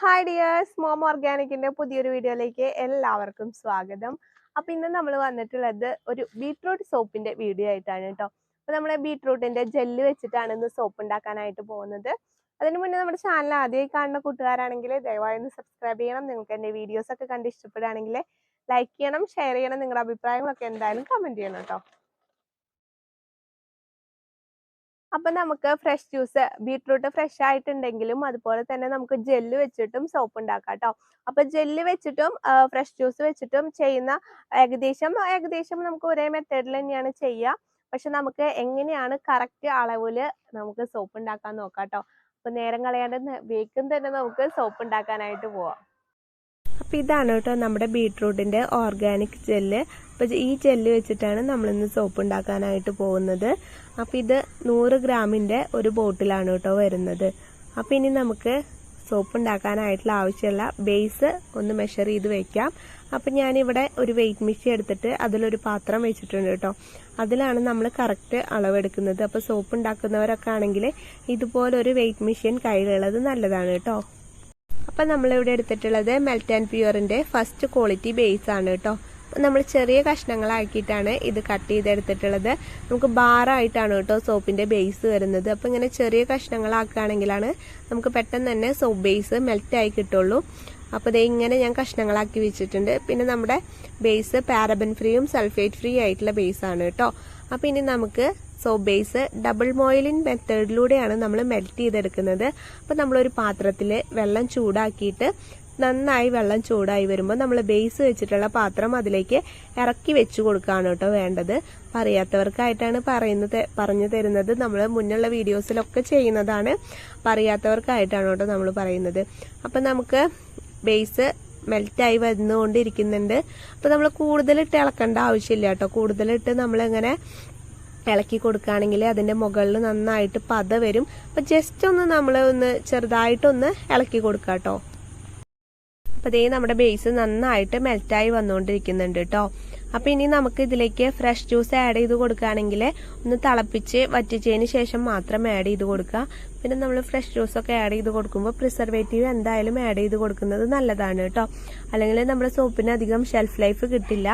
Hi dears mom ഓർഗാനിക്കിന്റെ പുതിയൊരു വീഡിയോയിലേക്ക് എല്ലാവർക്കും സ്വാഗതം. അപ്പൊ ഇന്ന് നമ്മൾ വന്നിട്ടുള്ളത് ഒരു ബീട്രൂട്ട് സോപ്പിന്റെ വീഡിയോ ആയിട്ടാണ് കേട്ടോ. അപ്പോൾ നമ്മളെ ബീട്രൂട്ടിന്റെ ജെല്ല് വെച്ചിട്ടാണ് ഇന്ന് സോപ്പ് ഉണ്ടാക്കാനായിട്ട് പോകുന്നത്. അതിന് മുന്നേ നമ്മുടെ ചാനൽ ആദ്യമായി കാണുന്ന കൂട്ടുകാരാണെങ്കിൽ ദയവായി ഒന്ന് സബ്സ്ക്രൈബ് ചെയ്യണം. നിങ്ങൾക്ക് എന്റെ വീഡിയോസ് ഒക്കെ കണ്ട് ഇഷ്ടപ്പെടുകയാണെങ്കിൽ ലൈക്ക് ചെയ്യണം ഷെയർ ചെയ്യണം. നിങ്ങളുടെ അഭിപ്രായങ്ങളൊക്കെ എന്തായാലും കമന്റ് ചെയ്യണം കേട്ടോ. അപ്പൊ നമുക്ക് ഫ്രഷ് ജ്യൂസ് ബീട്രൂട്ട് ഫ്രഷ് ആയിട്ടുണ്ടെങ്കിലും അതുപോലെ തന്നെ നമുക്ക് ജെല്ല് വെച്ചിട്ടും സോപ്പ് ഉണ്ടാക്കാം കേട്ടോ അപ്പൊ ജെല്ല് വെച്ചിട്ടും ഫ്രഷ് ജ്യൂസ് വെച്ചിട്ടും ചെയ്യുന്ന ഏകദേശം ഏകദേശം നമുക്ക് ഒരേ മെത്തേഡിൽ തന്നെയാണ് ചെയ്യുക പക്ഷെ നമുക്ക് എങ്ങനെയാണ് കറക്റ്റ് അളവിൽ നമുക്ക് സോപ്പ് ഉണ്ടാക്കാൻ നോക്കാം കേട്ടോ അപ്പൊ നേരം കളയാണ്ട് വേഗം തന്നെ നമുക്ക് സോപ്പ് ഉണ്ടാക്കാനായിട്ട് പോവാം. അപ്പൊ ഇതാണ് കേട്ടോ നമ്മുടെ ബീട്രൂട്ടിന്റെ ഓർഗാനിക് ജെല്ല്. അപ്പോൾ ഈ ജെല്ല് വെച്ചിട്ടാണ് നമ്മളിന്ന് സോപ്പ് ഉണ്ടാക്കാനായിട്ട് പോകുന്നത്. അപ്പോൾ ഇത് നൂറ് ഗ്രാമിന്റെ ഒരു ബോട്ടിലാണ് കേട്ടോ വരുന്നത്. അപ്പോൾ ഇനി നമുക്ക് സോപ്പ് ഉണ്ടാക്കാനായിട്ടുള്ള ആവശ്യമുള്ള ബേസ് ഒന്ന് മെഷർ ചെയ്ത് വെക്കാം. അപ്പം ഞാനിവിടെ ഒരു വെയിറ്റ് മെഷീൻ എടുത്തിട്ട് അതിലൊരു പാത്രം വെച്ചിട്ടുണ്ട് കേട്ടോ. അതിലാണ് നമ്മൾ കറക്റ്റ് അളവെടുക്കുന്നത്. അപ്പോൾ സോപ്പ് ഉണ്ടാക്കുന്നവരൊക്കെ ആണെങ്കിൽ ഇതുപോലൊരു വെയിറ്റ് മെഷീൻ കയ്യിലുള്ളത് നല്ലതാണ് കേട്ടോ. അപ്പം നമ്മളിവിടെ എടുത്തിട്ടുള്ളത് മെൽറ്റ് ആൻഡ് പ്യൂറിന്റെ ഫസ്റ്റ് ക്വാളിറ്റി ബേസ് ആണ് കേട്ടോ നമ്മൾ ചെറിയ കഷ്ണങ്ങളാക്കിയിട്ടാണ് ഇത് കട്ട് ചെയ്തെടുത്തിട്ടുള്ളത്. നമുക്ക് ബാറായിട്ടാണ് കേട്ടോ സോപ്പിന്റെ ബേസ് വരുന്നത്. അപ്പോൾ ഇങ്ങനെ ചെറിയ കഷ്ണങ്ങളാക്കുകയാണെങ്കിലാണ് നമുക്ക് പെട്ടെന്ന് തന്നെ സോപ്പ് ബേസ് മെൽറ്റായി കിട്ടുള്ളൂ. അപ്പോൾ ഇതേ ഇങ്ങനെ ഞാൻ കഷ്ണങ്ങളാക്കി വെച്ചിട്ടുണ്ട്. പിന്നെ നമ്മുടെ ബേസ് പാരബൻ ഫ്രീയും സൾഫേറ്റ് ഫ്രീ ആയിട്ടുള്ള ബേസാണ് കേട്ടോ അപ്പോൾ ഇനി നമുക്ക് സോപ്പ് ബേസ് ഡബിൾ മോയിലിൻ മെത്തേഡിലൂടെയാണ് നമ്മൾ മെൽറ്റ് ചെയ്തെടുക്കുന്നത്. അപ്പോൾ നമ്മളൊരു പാത്രത്തിൽ വെള്ളം ചൂടാക്കിയിട്ട് നന്നായി വെള്ളം ചൂടായി വരുമ്പോൾ നമ്മൾ ബേസ് വെച്ചിട്ടുള്ള പാത്രം അതിലേക്ക് ഇറക്കി വെച്ച് കൊടുക്കുകയാണ് കേട്ടോ വേണ്ടത്. അറിയാത്തവർക്കായിട്ടാണ് പറയുന്നത് പറഞ്ഞു തരുന്നത്. നമ്മൾ മുന്നുള്ള വീഡിയോസിലൊക്കെ ചെയ്യുന്നതാണ് പറയാത്തവർക്കായിട്ടാണ് കേട്ടോ നമ്മൾ പറയുന്നത്. അപ്പം നമുക്ക് ബേസ് മെൽറ്റായി വന്നുകൊണ്ടിരിക്കുന്നുണ്ട്. അപ്പോൾ നമ്മൾ കൂടുതലിട്ട് ഇളക്കേണ്ട ആവശ്യമില്ല കേട്ടോ. കൂടുതലിട്ട് നമ്മളിങ്ങനെ ഇളക്കി കൊടുക്കുകയാണെങ്കിൽ അതിന്റെ മുകളിൽ നന്നായിട്ട് പത വരും. അപ്പം ജസ്റ്റ് ഒന്ന് നമ്മൾ ഒന്ന് ചെറുതായിട്ടൊന്ന് ഇളക്കി കൊടുക്കാം കേട്ടോ അപ്പോൾ ഇതേ നമ്മുടെ ബേസ് നന്നായിട്ട് മെൽറ്റായി വന്നുകൊണ്ടിരിക്കുന്നുണ്ട് കേട്ടോ അപ്പോൾ ഇനി നമുക്ക് ഇതിലേക്ക് ഫ്രഷ് ജ്യൂസ് ആഡ് ചെയ്ത് കൊടുക്കുകയാണെങ്കിൽ ഒന്ന് തിളപ്പിച്ച് വറ്റിച്ചതിന് ശേഷം മാത്രം ആഡ് ചെയ്ത് കൊടുക്കുക. പിന്നെ നമ്മൾ ഫ്രഷ് ജ്യൂസ് ഒക്കെ ആഡ് ചെയ്ത് കൊടുക്കുമ്പോൾ പ്രിസർവേറ്റീവ് എന്തായാലും ആഡ് ചെയ്ത് കൊടുക്കുന്നത് നല്ലതാണ് കേട്ടോ അല്ലെങ്കിൽ നമ്മുടെ സോപ്പിന് അധികം ഷെൽഫ് ലൈഫ് കിട്ടില്ല.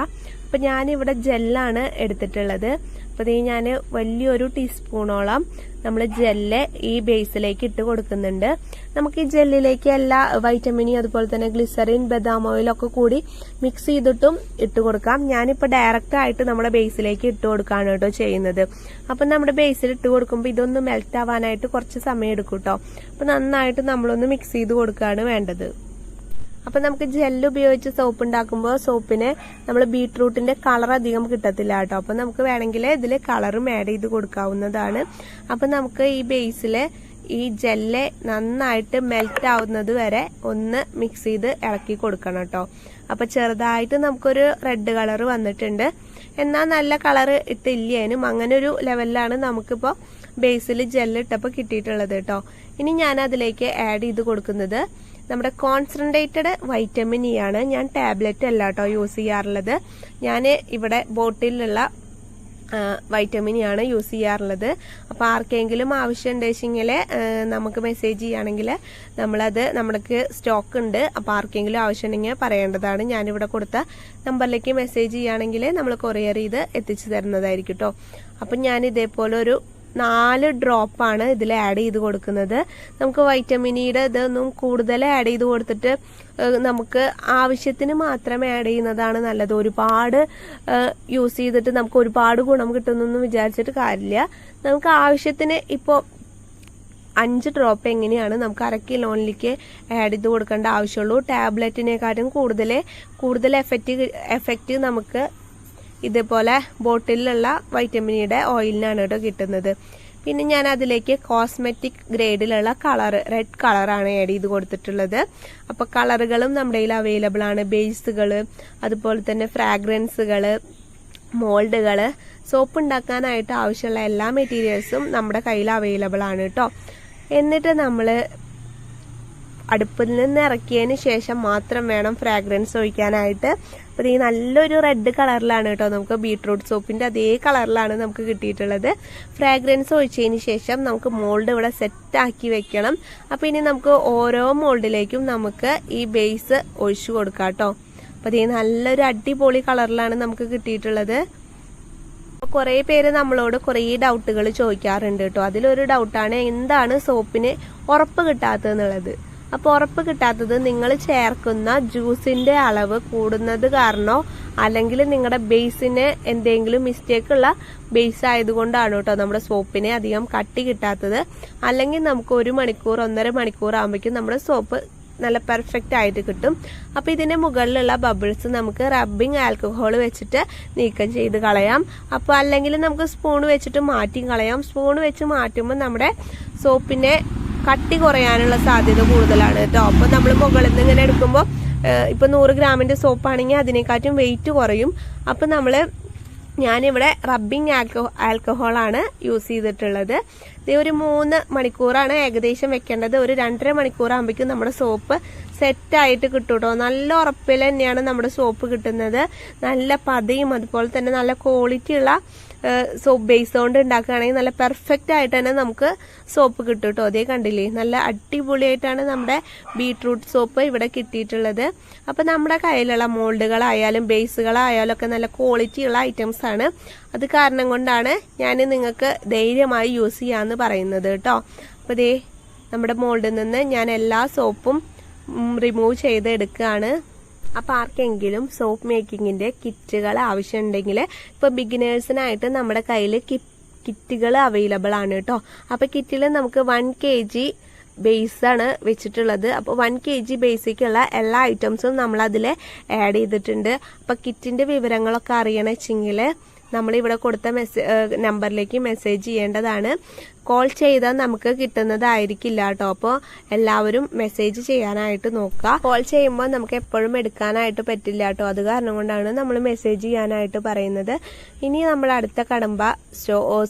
അപ്പം ഞാനിവിടെ ജെല്ലാണ് എടുത്തിട്ടുള്ളത്. അപ്പോൾ ഇത് ഞാൻ വലിയൊരു ടീസ്പൂണോളം നമ്മൾ ജെല്ല് ഈ ബേസിലേക്ക് ഇട്ട് കൊടുക്കുന്നുണ്ട്. നമുക്ക് ഈ ജെല്ലിലേക്ക് എല്ലാ വൈറ്റമിനും അതുപോലെ തന്നെ ഗ്ലിസറിൻ ബദാം ഓയിലൊക്കെ കൂടി മിക്സ് ചെയ്തിട്ടും ഇട്ട് കൊടുക്കാം. ഞാനിപ്പോൾ ഡയറക്റ്റ് ആയിട്ട് നമ്മുടെ ബേസിലേക്ക് ഇട്ട് കൊടുക്കുകയാണ് കേട്ടോ ചെയ്യുന്നത്. അപ്പം നമ്മുടെ ബേസിൽ ഇട്ട് കൊടുക്കുമ്പോൾ ഇതൊന്ന് മെൽറ്റ് ആവാനായിട്ട് കുറച്ച് സമയം എടുക്കും കേട്ടോ. അപ്പം നന്നായിട്ട് നമ്മളൊന്ന് മിക്സ് ചെയ്ത് കൊടുക്കുകയാണ് വേണ്ടത്. അപ്പം നമുക്ക് ജെല്ല് ഉപയോഗിച്ച് സോപ്പ് ഉണ്ടാക്കുമ്പോൾ സോപ്പിന് നമ്മൾ ബീട്രൂട്ടിന്റെ കളർ അധികം കിട്ടത്തില്ല കേട്ടോ. അപ്പം നമുക്ക് വേണമെങ്കിൽ ഇതിൽ കളറും ആഡ് ചെയ്ത് കൊടുക്കാവുന്നതാണ്. അപ്പം നമുക്ക് ഈ ബേസിൽ ഈ ജെല്ല് നന്നായിട്ട് മെൽറ്റ് ആവുന്നത് വരെ ഒന്ന് മിക്സ് ചെയ്ത് ഇളക്കി കൊടുക്കണം കേട്ടോ. അപ്പൊ ചെറുതായിട്ട് നമുക്കൊരു റെഡ് കളർ വന്നിട്ടുണ്ട്. എന്നാൽ നല്ല കളർ ഇട്ടില്ലേനും അങ്ങനെ ഒരു ലെവലിലാണ് നമുക്കിപ്പോൾ ബേസിൽ ജെല്ല് ഇട്ടപ്പോൾ കിട്ടിയിട്ടുള്ളത് കേട്ടോ. ഇനി ഞാൻ അതിലേക്ക് ആഡ് ചെയ്ത് കൊടുക്കുന്നത് നമ്മുടെ കോൺസെൻട്രേറ്റഡ് വൈറ്റമിൻ ഇ ആണ്. ഞാൻ ടാബ്ലറ്റ് അല്ല കേട്ടോ യൂസ് ചെയ്യാറുള്ളത്. ഞാൻ ഇവിടെ ബോട്ടിലുള്ള വൈറ്റമിൻ ആണ് യൂസ് ചെയ്യാറുള്ളത്. അപ്പോൾ ആർക്കെങ്കിലും ആവശ്യം ഉണ്ടെങ്കിൽ നമുക്ക് മെസ്സേജ് ചെയ്യുകയാണെങ്കിൽ നമ്മളത് നമ്മൾക്ക് സ്റ്റോക്ക് ഉണ്ട്. അപ്പോൾ ആർക്കെങ്കിലും ആവശ്യം ഉണ്ടെങ്കിൽ പറയേണ്ടതാണ്. ഞാനിവിടെ കൊടുത്ത നമ്പറിലേക്ക് മെസ്സേജ് ചെയ്യുകയാണെങ്കിൽ നമ്മൾ കൊറിയർ ചെയ്ത് എത്തിച്ചു തരുന്നതായിരിക്കും കേട്ടോ. അപ്പം ഞാൻ ഇതേപോലെ ഒരു നാല് ഡ്രോപ്പാണ് ഇതിൽ ആഡ് ചെയ്ത് കൊടുക്കുന്നത്. നമുക്ക് വൈറ്റമിനിയുടെ ഇതൊന്നും കൂടുതൽ ആഡ് ചെയ്ത് കൊടുത്തിട്ട് നമുക്ക് ആവശ്യത്തിന് മാത്രം ആഡ് ചെയ്യുന്നതാണ് നല്ലത്. ഒരുപാട് യൂസ് ചെയ്തിട്ട് നമുക്ക് ഒരുപാട് ഗുണം കിട്ടുന്നൊന്നും വിചാരിച്ചിട്ട് കാര്യമില്ല. നമുക്ക് ആവശ്യത്തിന് ഇപ്പോൾ അഞ്ച് ഡ്രോപ്പ് എങ്ങനെയാണ് നമുക്ക് അര കിലോണിലേക്ക് ആഡ് ചെയ്ത് കൊടുക്കേണ്ട ആവശ്യമുള്ളൂ. ടാബ്ലറ്റിനെക്കാട്ടും കൂടുതൽ കൂടുതൽ എഫക്റ്റ് എഫക്റ്റ് നമുക്ക് ഇതേപോലെ ബോട്ടിലുള്ള വൈറ്റമിനിയുടെ ഓയിലിനാണ് കേട്ടോ കിട്ടുന്നത്. പിന്നെ ഞാൻ അതിലേക്ക് കോസ്മെറ്റിക് ഗ്രേഡിലുള്ള കളർ റെഡ് കളറാണ് ആഡ് ചെയ്ത് കൊടുത്തിട്ടുള്ളത്. അപ്പോൾ കളറുകളും നമ്മുടെ കയ്യിൽ അവൈലബിൾ ആണ്. ബേസുകൾ അതുപോലെ തന്നെ ഫ്രാഗ്രൻസുകൾ മോൾഡുകൾ സോപ്പ് ഉണ്ടാക്കാനായിട്ട് ആവശ്യമുള്ള എല്ലാ മെറ്റീരിയൽസും നമ്മുടെ കയ്യിൽ അവൈലബിൾ ആണ് കേട്ടോ എന്നിട്ട് നമ്മൾ അടുപ്പിൽ നിന്ന് ഇറക്കിയതിന് ശേഷം മാത്രം വേണം ഫ്രാഗ്രൻസ് ഒഴിക്കാനായിട്ട്. അപ്പോൾ ഈ നല്ലൊരു റെഡ് കളറിലാണ് കേട്ടോ നമുക്ക് ബീട്രൂട്ട് സോപ്പിന്റെ അതേ കളറിലാണ് നമുക്ക് കിട്ടിയിട്ടുള്ളത്. ഫ്രാഗ്രൻസ് ഒഴിച്ചതിന് ശേഷം നമുക്ക് മോൾഡ് ഇവിടെ സെറ്റ് ആക്കി വെക്കണം. അപ്പോൾ ഇനി നമുക്ക് ഓരോ മോൾഡിലേക്കും നമുക്ക് ഈ ബേസ് ഒഴിച്ചു കൊടുക്കാം കേട്ടോ. അപ്പോൾ ഈ നല്ലൊരു അടിപൊളി കളറിലാണ് നമുക്ക് കിട്ടിയിട്ടുള്ളത്. കുറേ പേര് നമ്മളോട് കുറേ ഡൗട്ടുകൾ ചോദിക്കാറുണ്ട് കേട്ടോ. അതിലൊരു ഡൗട്ടാണ് എന്താണ് സോപ്പിന് ഉറപ്പ് കിട്ടാത്തതെന്നുള്ളത് അപ്പോൾ ഉറപ്പ് കിട്ടാത്തത് നിങ്ങൾ ചേർക്കുന്ന ജ്യൂസിന്റെ അളവ് കൂടുന്നത് കാരണോ അല്ലെങ്കിൽ നിങ്ങളുടെ ബേസിന് എന്തെങ്കിലും മിസ്റ്റേക്ക് ഉള്ള ബേസ് ആയതുകൊണ്ടാണ് കേട്ടോ നമ്മുടെ സോപ്പിനെ അധികം കട്ടി കിട്ടാത്തത്. അല്ലെങ്കിൽ നമുക്ക് ഒരു മണിക്കൂർ ഒന്നര മണിക്കൂർ ആകുമ്പോഴേക്കും നമ്മുടെ സോപ്പ് നല്ല പെർഫെക്റ്റ് ആയിട്ട് കിട്ടും. അപ്പോൾ ഇതിന്റെ മുകളിലുള്ള ബബിൾസ് നമുക്ക് റബ്ബിംഗ് ആൽക്കഹോൾ വെച്ചിട്ട് നീക്കം ചെയ്ത് കളയാം. അപ്പോൾ അല്ലെങ്കിൽ നമുക്ക് സ്പൂൺ വെച്ചിട്ട് മാറ്റി കളയാം. സ്പൂൺ വെച്ച് മാറ്റുമ്പോൾ നമ്മുടെ സോപ്പിനെ കട്ടി കുറയാനുള്ള സാധ്യത കൂടുതലാണ് കേട്ടോ. അപ്പോൾ നമ്മൾ മുകളിൽ നിന്ന് ഇങ്ങനെ എടുക്കുമ്പോൾ ഇപ്പം നൂറ് ഗ്രാമിന്റെ സോപ്പാണെങ്കിൽ അതിനെക്കാട്ടും വെയിറ്റ് കുറയും. അപ്പം നമ്മൾ ഞാനിവിടെ റബ്ബിംഗ് ആൽക്കോ ആൽക്കഹോളാണ് യൂസ് ചെയ്തിട്ടുള്ളത്. ഇത് ഒരു മൂന്ന് മണിക്കൂറാണ് ഏകദേശം വെക്കേണ്ടത്. ഒരു രണ്ടര മണിക്കൂർ ആകുമ്പോഴേക്കും നമ്മുടെ സോപ്പ് സെറ്റായിട്ട് കിട്ടും കേട്ടോ. നല്ല ഉറപ്പിൽ തന്നെയാണ് നമ്മുടെ സോപ്പ് കിട്ടുന്നത്. നല്ല പതയും അതുപോലെ തന്നെ നല്ല ക്വാളിറ്റി ഉള്ള സോപ്പ് ബേസ് കൊണ്ട് ഉണ്ടാക്കുകയാണെങ്കിൽ നല്ല പെർഫെക്റ്റ് ആയിട്ട് തന്നെ നമുക്ക് സോപ്പ് കിട്ടും കേട്ടോ. അതേ കണ്ടില്ലേ? നല്ല അടിപൊളിയായിട്ടാണ് നമ്മുടെ ബീട്രൂട്ട് സോപ്പ് ഇവിടെ കിട്ടിയിട്ടുള്ളത്. അപ്പം നമ്മുടെ കയ്യിലുള്ള മോൾഡുകളായാലും ബേസുകളായാലും ഒക്കെ നല്ല ക്വാളിറ്റിയുള്ള ഐറ്റംസ് ആണ്. അത് കാരണം കൊണ്ടാണ് ഞാൻ നിങ്ങൾക്ക് ധൈര്യമായി യൂസ് ചെയ്യാമെന്ന് പറയുന്നത് കേട്ടോ. അപ്പോൾ ദേ നമ്മുടെ മോൾഡിൽ നിന്ന് ഞാൻ എല്ലാ സോപ്പും റിമൂവ് ചെയ്ത് എടുക്കുകയാണ് അപ്പോൾ ആർക്കെങ്കിലും സോപ്പ് മേക്കിങ്ങിന്റെ കിറ്റുകൾ ആവശ്യമുണ്ടെങ്കിൽ ഇപ്പോൾ ബിഗിനേഴ്സിനായിട്ട് നമ്മുടെ കയ്യിൽ കിറ്റുകൾ അവൈലബിൾ ആണ് കേട്ടോ. അപ്പോൾ കിറ്റിൽ നമുക്ക് വൺ കെ ജി ബേസാണ് വെച്ചിട്ടുള്ളത്. അപ്പോൾ വൺ കെ ജി ബേസിക്കുള്ള എല്ലാ ഐറ്റംസും നമ്മൾ അതിൽ ആഡ് ചെയ്തിട്ടുണ്ട്. അപ്പോൾ കിറ്റിന്റെ വിവരങ്ങളൊക്കെ അറിയണമെച്ചെങ്കിൽ നമ്മളിവിടെ കൊടുത്ത മെസ്സേ നമ്പറിലേക്ക് മെസ്സേജ് ചെയ്യേണ്ടതാണ്. കോൾ ചെയ്താൽ നമുക്ക് കിട്ടുന്നതായിരിക്കില്ല കേട്ടോ. അപ്പോൾ എല്ലാവരും മെസ്സേജ് ചെയ്യാനായിട്ട് നോക്കുക. കോൾ ചെയ്യുമ്പോൾ നമുക്ക് എപ്പോഴും എടുക്കാനായിട്ട് പറ്റില്ല കേട്ടോ. അത് കാരണം കൊണ്ടാണ് നമ്മൾ മെസ്സേജ് ചെയ്യാനായിട്ട് പറയുന്നത്. ഇനി നമ്മൾ അടുത്ത കടമ്പ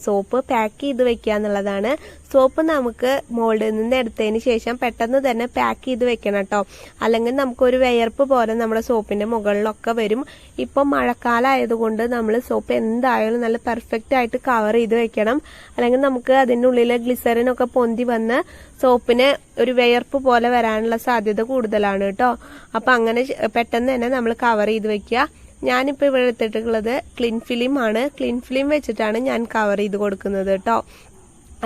സോപ്പ് പാക്ക് ചെയ്ത് വെക്കുക എന്നുള്ളതാണ്. സോപ്പ് നമുക്ക് മോൾഡിൽ നിന്ന് എടുത്തതിന് ശേഷം പെട്ടെന്ന് തന്നെ പാക്ക് ചെയ്ത് വെക്കണം കേട്ടോ. അല്ലെങ്കിൽ നമുക്കൊരു വിയർപ്പ് പോലെ നമ്മുടെ സോപ്പിന്റെ മുകളിലൊക്കെ വരും. ഇപ്പം മഴക്കാലം ആയതുകൊണ്ട് നമ്മൾ സോപ്പ് എന്തായാലും നല്ല പെർഫെക്റ്റ് ആയിട്ട് കവർ ചെയ്ത് വെക്കണം. അല്ലെങ്കിൽ നമുക്ക് അതിന്റെ ഉള്ളിലെ ഗ്ലിസറിൻ ഒക്കെ പൊന്തി വന്ന് സോപ്പിന് ഒരു വിയർപ്പ് പോലെ വരാനുള്ള സാധ്യത കൂടുതലാണ് കേട്ടോ. അപ്പൊ അങ്ങനെ പെട്ടെന്ന് തന്നെ നമ്മൾ കവർ ചെയ്ത് വെക്കുക. ഞാനിപ്പോൾ ഇവിടെ എടുത്തിട്ടുള്ളത് ക്ലിൻ ഫിലിം ആണ്. ക്ലിൻ ഫിലിം വെച്ചിട്ടാണ് ഞാൻ കവർ ചെയ്ത് കൊടുക്കുന്നത് കേട്ടോ.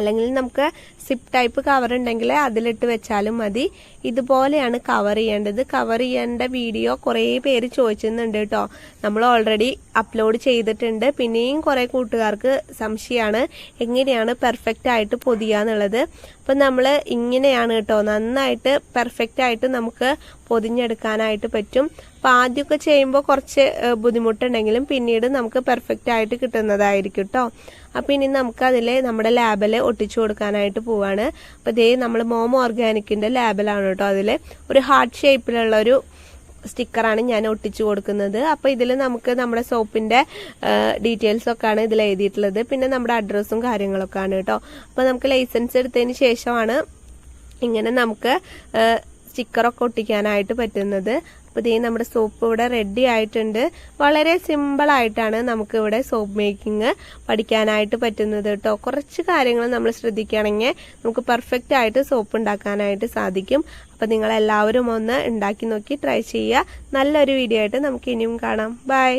അല്ലെങ്കിൽ നമുക്ക് സിപ്പ് ടൈപ്പ് കവർ ഉണ്ടെങ്കിൽ അതിലിട്ട് വെച്ചാലും മതി. ഇതുപോലെയാണ് കവർ ചെയ്യേണ്ടത്. കവർ ചെയ്യേണ്ട വീഡിയോ കുറേ പേര് ചോദിച്ചിരുന്നുണ്ട് കേട്ടോ. നമ്മൾ ഓൾറെഡി അപ്ലോഡ് ചെയ്തിട്ടുണ്ട്. പിന്നെയും കുറേ കൂട്ടുകാർക്ക് സംശയമാണ്. എങ്ങനെയാണ് പെർഫെക്റ്റ് ആയിട്ട് പൊതിയുക എന്നുള്ളത് അപ്പം നമ്മൾ ഇങ്ങനെയാണ് കേട്ടോ. നന്നായിട്ട് പെർഫെക്റ്റ് ആയിട്ട് നമുക്ക് പൊതിഞ്ഞെടുക്കാനായിട്ട് പറ്റും. അപ്പം ആദ്യമൊക്കെ ചെയ്യുമ്പോൾ കുറച്ച് ബുദ്ധിമുട്ടുണ്ടെങ്കിലും പിന്നീട് നമുക്ക് പെർഫെക്റ്റ് ആയിട്ട് കിട്ടുന്നതായിരിക്കും കേട്ടോ അപ്പം ഇനി നമുക്കതിൽ നമ്മുടെ ലാബിൽ ഒട്ടിച്ചു കൊടുക്കാനായിട്ട് പോവാണ്. അപ്പോൾ ഇതേ നമ്മൾ മോമോ ഓർഗാനിക്കിന്റെ ലാബിലാണ് കേട്ടോ അതിൽ ഒരു ഹാർട്ട് ഷേപ്പിലുള്ള ഒരു സ്റ്റിക്കറാണ് ഞാൻ ഒട്ടിച്ചു കൊടുക്കുന്നത്. അപ്പോൾ ഇതിൽ നമുക്ക് നമ്മുടെ സോപ്പിന്റെ ഡീറ്റെയിൽസ് ഒക്കെയാണ് ഇതിൽ എഴുതിയിട്ടുള്ളത്. പിന്നെ നമ്മുടെ അഡ്രസ്സും കാര്യങ്ങളൊക്കെ ആണ് കേട്ടോ. അപ്പോൾ നമുക്ക് ലൈസൻസ് എടുത്തതിന് ശേഷമാണ് ഇങ്ങനെ നമുക്ക് സ്റ്റിക്കറൊക്കെ ഒട്ടിക്കാനായിട്ട് പറ്റുന്നത്. അപ്പോൾ ഇതേ നമ്മുടെ സോപ്പ് ഇവിടെ റെഡി ആയിട്ടുണ്ട്. വളരെ സിമ്പിൾ ആയിട്ടാണ് നമുക്ക് ഇവിടെ സോപ്പ് മേക്കിംഗ് പഠിക്കാനായിട്ട് പറ്റുന്നത് കേട്ടോ. കുറച്ച് കാര്യങ്ങൾ നമ്മൾ ശ്രദ്ധിക്കുകയാണെങ്കിൽ നമുക്ക് പെർഫെക്റ്റ് ആയിട്ട് സോപ്പ് ഉണ്ടാക്കാനായിട്ട് സാധിക്കും. അപ്പോൾ നിങ്ങൾ എല്ലാവരും ഒന്ന് ഉണ്ടാക്കി നോക്കി ട്രൈ ചെയ്യുക. നല്ലൊരു വീഡിയോ ആയിട്ട് നമുക്ക് ഇനിയും കാണാം. ബൈ